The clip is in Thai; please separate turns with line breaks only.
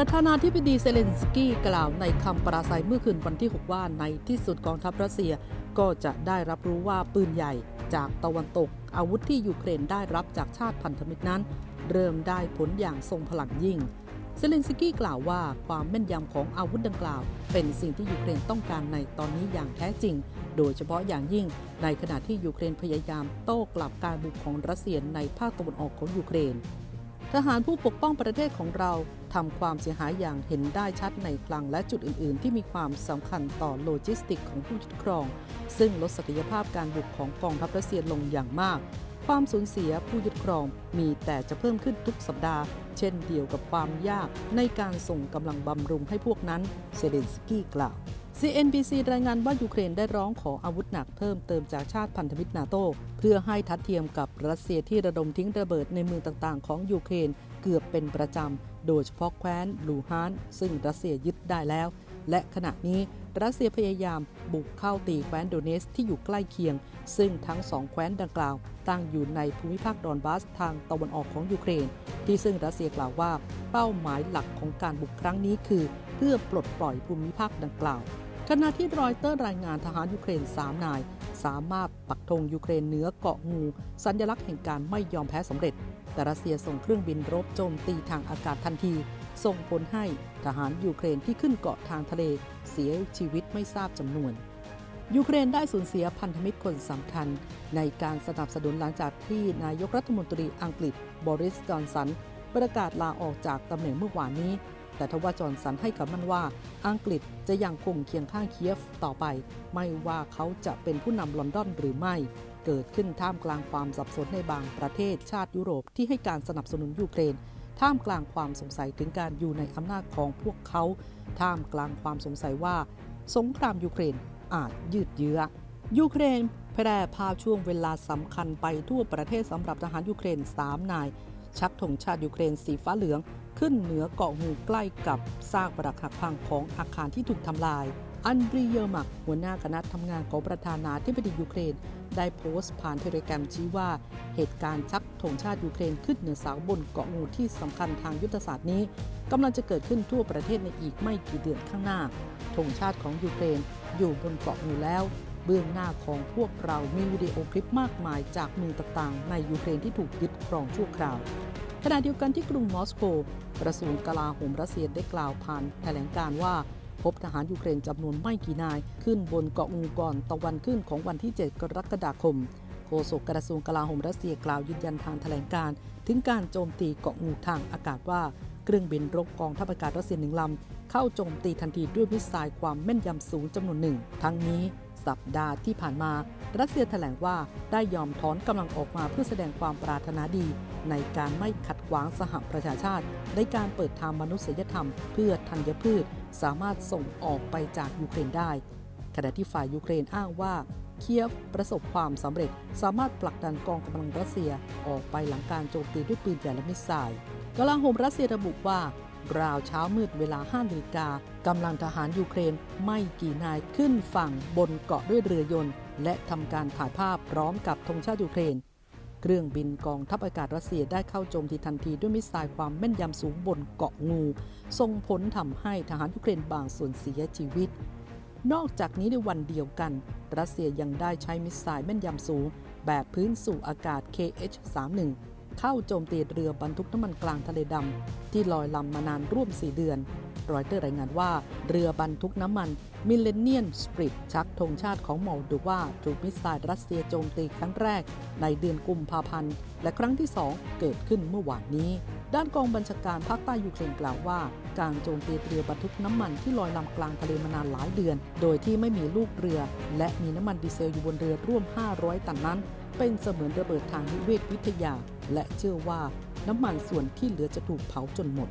ประธานาธิบดีเซเลนสกี้กล่าวในคำปราศัยเมื่อคืนวันที่ 6 ว่าในที่สุดกองทัพรัสเซียก็จะได้รับรู้ว่าปืนใหญ่จากตะวันตก อาวุธที่ยูเครนได้รับจากชาติพันธมิตรนั้น เริ่มได้ผลอย่างทรงพลังยิ่งเซเลนสกี้กล่าวว่าความแม่นยำของอาวุธดังกล่าว เป็นสิ่งที่ยูเครนต้องการในตอนนี้อย่างแท้จริง โดยเฉพาะอย่างยิ่งในขณะที่ยูเครนพยายามโต้กลับการบุกของรัสเซียในภาคตะวันออกของยูเครน ทหารผู้ปกป้องประเทศของเราทำความเสียหายอย่างเห็นได้ชัดในคลังและจุดอื่น ๆ ที่มีความสำคัญต่อโลจิสติกของผู้ยึดครอง ซึ่งลดศักยภาพการบุกของกองทัพรัสเซียลงอย่างมาก ความสูญเสียผู้ยึดครองมีแต่จะเพิ่มขึ้นทุกสัปดาห์ เช่นเดียวกับความยากในการส่งกำลังบำรุงให้พวกนั้น เซเลนสกี้กล่าว CNBC รายงานว่ายูเครนได้ร้องขออาวุธหนักเพิ่มเติมจากชาติพันธมิตรนาโตเพื่อให้ทัดเทียมกับรัสเซียที่ระดมทิ้งระเบิดในเมืองต่างๆ ของยูเครนเกือบเป็นประจำ โดยเฉพาะแคว้นลูฮานซึ่งรัสเซียยึดได้แล้ว และขณะนี้รัสเซียพยายามบุกเข้าตีแคว้นโดเนสที่อยู่ใกล้เคียง ซึ่งทั้งสองแคว้นดังกล่าว ตั้งอยู่ในภูมิภาคดอนบาสทางตะวันออกของยูเครน ที่ซึ่งรัสเซียกล่าวว่า เป้าหมายหลักของการบุกครั้งนี้คือ เพื่อปลดปล่อยภูมิภาคดังกล่าว ขณะที่รอยเตอร์รายงานทหารยูเครน 3 นาย สามารถปักธงยูเครนเหนือเกาะงู สัญลักษณ์แห่งการไม่ยอมแพ้สำเร็จ แต่รัสเซียส่งเครื่องบินรบโจมตีทางอากาศทันที ส่งผลให้ทหารยูเครนที่ขึ้นเกาะทางทะเล เสียชีวิตไม่ทราบจำนวนยูเครนได้สูญเสียพันธมิตรคนสำคัญ ในการสนับสนุนหลังจากที่นายกรัฐมนตรีอังกฤษบริสจอนสัน ประกาศลาออกจากตำแหน่งเมื่อวานนี้ แต่ทว่าจอร์นสันให้คำมั่นว่า อังกฤษจะยังคงเคียงข้างเคียฟต่อไป ไม่ว่าเขาจะเป็นผู้นำลอนดอนหรือไม่ เกิดขึ้นท่ามกลางความสับสนในบางประเทศชาติยุโรปที่ให้การสนับสนุนยูเครน ท่ามกลางความสงสัยถึงการอยู่ในอำนาจของพวกเขา ท่ามกลางความสงสัยว่า สงครามยูเครนอาจยืดเยื้อยูเครนแพร่ภาพช่วงเวลาสำคัญไปทั่วประเทศสำหรับทหารยูเครน 3 นาย ชักธงชาติยูเครนสีฟ้าเหลือง ขึ้นเหนือเกาะงูใกล้กับซากปรักหักพังของอาคารที่ถูกทำลาย อันบรีเยอร์มัก หัวหน้าคณะทำงานของประธานาธิบดียูเครน ได้โพสต์ผ่านเทเลแกรมชี้ว่า เหตุการณ์ชักธงชาติยูเครนขึ้นเหนือเสาบนเกาะงูที่สำคัญทางยุทธศาสตร์นี้กำลังจะเกิดขึ้นทั่วประเทศในอีกไม่กี่เดือนข้างหน้าธงชาติของยูเครนอยู่บนเกาะงูแล้ว เบื้องหน้าของพวกเรามีวิดีโอคลิปมากมายจากเมืองต่างๆ ในยูเครนที่ถูกยึดครองชั่วคราว ขณะเดียวกันที่กรุงมอสโกกระทรวงกลาโหมรัสเซียได้กล่าวผ่านแถลงการว่า พบทหารยูเครนจำนวนไม่กี่นาย ขึ้นบนเกาะงูก่อนตะวันขึ้นของวันที่ 7 กรกฎาคมโฆษกกระทรวงกลาโหมรัสเซียกล่าวยืนยันทางแถลงการ ถึงการโจมตีเกาะงูทางอากาศว่าเครื่องบินรบกองทัพอากาศรัสเซียหนึ่งลำเข้าโจมตีทันทีด้วยมิสไซล์ความแม่นยำสูงจำนวนหนึ่ง ทั้งนี้ สัปดาห์ที่ผ่านมา รัสเซียแถลงว่าได้ยอมถอนกำลังออกมาเพื่อแสดงความปรารถนาดี ในการไม่ขัดขวางสหประชาชาติ ในการเปิดทางมนุษยธรรม เพื่อธัญพืช สามารถส่งออกไปจากยูเครนได้ ขณะที่ฝ่ายยูเครนอ้างว่าเคียฟประสบความสำเร็จ สามารถผลักดันกองกำลังรัสเซียออกไปหลังการโจมตีด้วยปืนใหญ่และมิสไซล์กลาโหมรัสเซียระบุว่า ราวเช้ามืดเวลา5นาฬิกากำลังทหารยูเครนไม่กี่นายขึ้นฝั่งบนเกาะด้วยเรือยนต์ และทำการถ่ายภาพพร้อมกับธงชาติยูเครน เครื่องบินกองทัพอากาศรัสเซียได้เข้าโจมตีทันทีด้วยมิสไซล์ความแม่นยำสูงบนเกาะงูส่งผลทำให้ทหารยูเครนบางส่วนเสียชีวิต นอกจากนี้ในวันเดียวกัน รัสเซียยังได้ใช้มิสไซล์แม่นยำสูง แบบพื้นสู่อากาศ KH-31 เข้าโจมตีเรือบรรทุกน้ำมันกลางทะเลดำที่ลอยลำมานานร่วม 4 เดือน รอยเตอร์รายงานว่าเรือบรรทุกน้ำมันมิเลเนียนสปริตชักธงชาติของมอลโดวาถูกมิสไซล์รัสเซียโจมตีครั้งแรก ในเดือนกุมภาพันธ์ และครั้งที่ 2 เกิดขึ้นเมื่อวานนี้ ด้านกองบัญชาการภาคใต้ยูเครนกล่าวว่า การโจมตีเรือบรรทุกน้ำมันที่ลอยลำกลางทะเลมานานหลายเดือน โดยที่ไม่มีลูกเรือ และมีน้ำมันดีเซลอยู่บนเรือร่วม 500 ตันนั้น เป็นเสมือนระเบิดทางนิเวศวิทยา และเชื่อว่าน้ำมันส่วนที่เหลือจะถูกเผาจนหมด